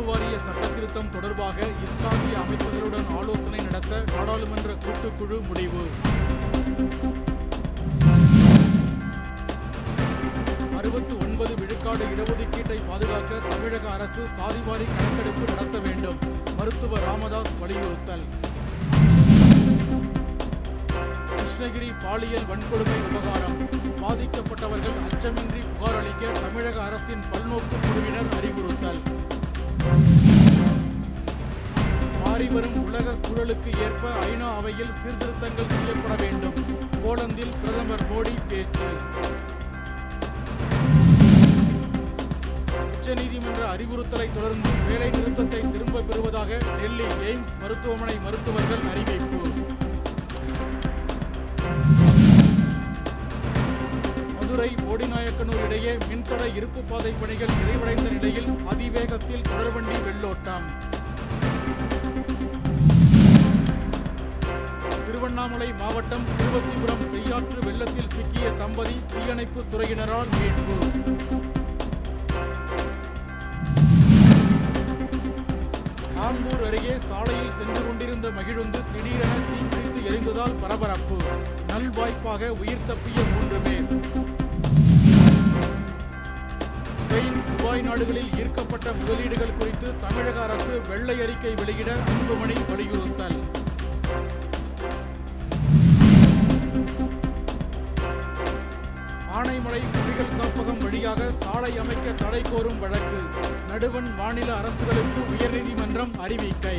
திருத்தம் தொடர்பாக இஸ்லாமிய அமைப்புகளுடன் ஆலோசனை நடத்த நாடாளுமன்ற கூட்டுக்குழு முடிவு. அறுபத்து ஒன்பது விழுக்காடு இடஒதுக்கீட்டை பாதுகாக்க தமிழக அரசு சாதிவாரி கணக்கெடுப்பு நடத்த வேண்டும். மருத்துவர் ராமதாஸ் வலியுறுத்தல். கிருஷ்ணகிரி பாலியல் வன்கொடுமை விவகாரம். பாதிக்கப்பட்டவர்கள் அச்சமின்றி புகார் அளிக்க தமிழக அரசின் பல்நோக்கு குழுவினர் அறிவுறுத்தல். மாறிவரும் உலக சூழலுக்கு ஏற்ப ஐநா அவையில் சீர்திருத்தங்கள் செய்யப்பட வேண்டும். போலந்தில் பிரதமர் மோடி பேச்சு. உச்சநீதிமன்ற அறிவுறுத்தலை தொடர்ந்து வேலை நிறுத்தத்தை திரும்ப பெறுவதாக டெல்லி எய்ம்ஸ் மருத்துவமனை மருத்துவர்கள் அறிவிப்பு. மதுரை போடிநாயக்கனூர் இடையே மின்தட இருப்பு பாதை பணிகள் நிறைவடைந்த நிலையில் அதிவேகத்தில் தொடர்வண்டி வெள்ளோட்டம். திருவண்ணாமலை மாவட்டம் திருவத்திபுரம் செய்யாற்று வெள்ளத்தில் சிக்கிய தம்பதி தீயணைப்பு துறையினரால் மீட்பு. ஆம்பூர் அருகே சாலையில் சென்று கொண்டிருந்த மகிழுந்து திடீரென தீப்பிடித்து எரிந்ததால் பரபரப்பு. நல்வாய்ப்பாக உயிர் தப்பிய மூன்று பேர். வெளிநாடுகளில் ஈர்க்கப்பட்ட முதலீடுகள் குறித்து தமிழக அரசு வெள்ளை அறிக்கை வெளியிட அன்புமணி வலியுறுத்தல். ஆனைமலை புலிகள் காப்பகம் வழியாக சாலை அமைக்க தடை கோரும் வழக்கு. நடுவண் மாநில அரசுகளுக்கு உயர்நீதிமன்றம் அறிவிக்கை.